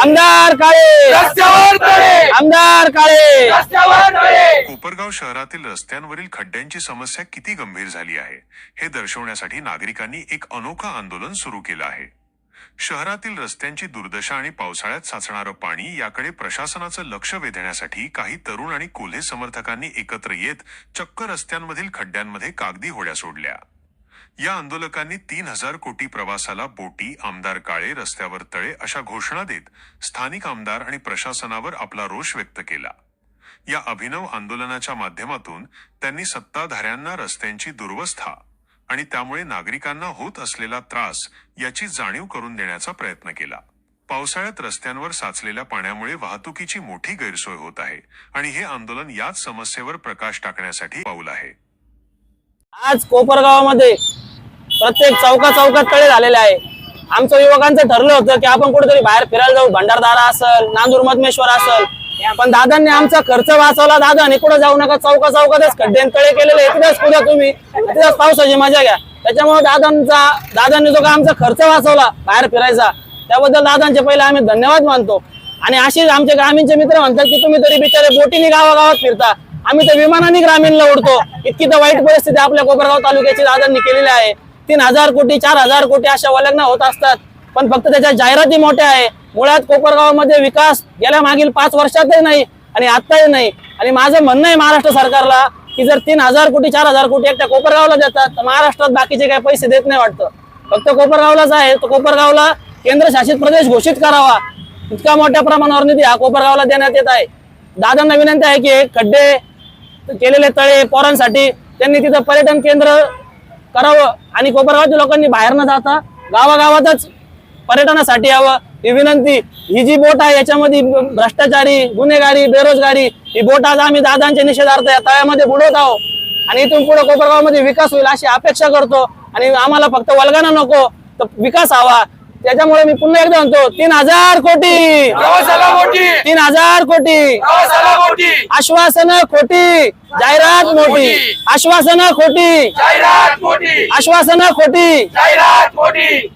आमदार काळे. आमदार काळे. कोपरगाव शहरातील रस्त्यांवरील खड्ड्यांची समस्या किती गंभीर झाली आहे हे दर्शवण्यासाठी नागरिकांनी एक अनोखं आंदोलन सुरू केलं आहे. शहरातील रस्त्यांची दुर्दशा आणि पावसाळ्यात साचणारं पाणी याकडे प्रशासनाचं लक्ष वेधण्यासाठी काही तरुण आणि कोल्हे समर्थकांनी एकत्र येत चक्क रस्त्यांमधील खड्ड्यांमध्ये कागदी होड्या सोडल्या. या आंदोलकांनी तीन हजार कोटी प्रवासाला बोटी आमदार काळे रस्त्यावर तळे अशा घोषणा देत स्थानिक आमदार आणि प्रशासनावर आपला रोष व्यक्त केला. या अभिनव आंदोलनाच्या माध्यमातून त्यांनी सत्ताधाऱ्यांना रस्त्यांची दुर्वस्था आणि त्यामुळे नागरिकांना होत असलेला त्रास याची जाणीव करून देण्याचा प्रयत्न केला. पावसाळ्यात रस्त्यांवर साचलेल्या पाण्यामुळे वाहतुकीची मोठी गैरसोय होत आहे आणि हे आंदोलन याच समस्येवर प्रकाश टाकण्यासाठी पाऊल आहे. आज कोपरगावामध्ये प्रत्येक चौका चौकात तळे झालेले आहे. आमचं युवकांचं ठरलं होतं की आपण कुठेतरी बाहेर फिरायला जाऊ. भंडारदारा असल नांदूर मधमेश्वर असेल. पण दादांनी आमचा खर्च वाचवला. दादा आणि कुठं जाऊ नका. चौका चौकातच खड्डे तळे केलेले तिथेच पुढे तुम्ही. तिथेच पावसाची मजा घ्या. त्याच्यामुळे दादांचा दादांनी जो का आमचा खर्च वाचवला बाहेर फिरायचा त्याबद्दल दादांचे पहिले आम्ही धन्यवाद मानतो. आणि असेच आमचे ग्रामीणचे मित्र म्हणतात की तुम्ही तरी बिचारे बोटीने गावागावात फिरता. आम्ही तर विमानाने ग्रामीणला उडतो. इतकी तर वाईट परिस्थिती आपल्या कोपरगाव तालुक्याची दादांनी केलेली आहे. तीन हजार कोटी चार हजार कोटी अशा वलग्न होत असतात. पण फक्त त्याच्या जाहिराती मोठ्या आहे. मुळात कोपरगावामध्ये विकास गेल्या मागील पाच वर्षातही नाही आणि आत्ताही नाही. आणि माझं म्हणणं आहे महाराष्ट्र सरकारला की जर तीन हजार कोटी चार हजार कोटी एकट्या कोपरगावला देतात तर महाराष्ट्रात बाकीचे काही पैसे देत नाही वाटतं. फक्त कोपरगावलाच आहे. तर कोपरगावला केंद्रशासित प्रदेश घोषित करावा. इतका मोठ्या प्रमाणावर निधी हा कोपरगावला देण्यात येत आहे. दादांना विनंती आहे की खड्डे केलेले तळे पोरांसाठी त्यांनी तिथं पर्यटन केंद्र करावं आणि कोपरगावच्या लोकांनी बाहेर न जाता. गावागावातच पर्यटनासाठी यावं. ही विनंती ही जी बोट आहे याच्यामध्ये भ्रष्टाचारी गुन्हेगारी बेरोजगारी ही बोट आज आम्ही दादांच्या निषेधार्थ या तळ्यामध्ये बुडवत आहोत. आणि इथून पुढे कोपरगावमध्ये विकास होईल अशी अपेक्षा करतो. आणि आम्हाला फक्त वलगाना नको तर विकास हवा. त्याच्यामुळे मी पुन्हा एकदा म्हणतो तीन हजार कोटी. तीन हजार कोटी. आश्वासन खोटी. जाहिरात मोठी. आश्वासन खोटी. आश्वासन खोटी.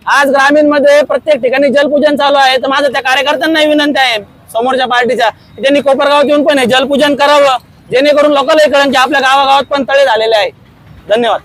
आज ग्रामीणमध्ये प्रत्येक ठिकाणी जलपूजन चालू आहे. तर माझं त्या कार्यकर्त्यांना विनंती आहे. समोरच्या पार्टीच्या. त्यांनी कोपरगावात येऊन पण हे जलपूजन करावं. जेणेकरून लोकांना कळेल की आपल्या गावागावात पण तळे झालेले आहे. धन्यवाद.